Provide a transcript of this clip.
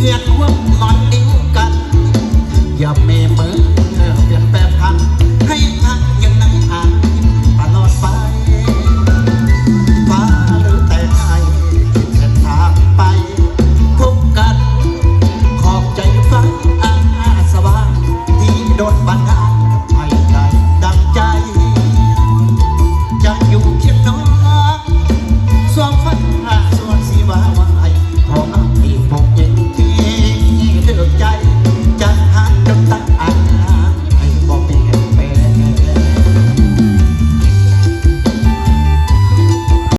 เรีอกว่านอน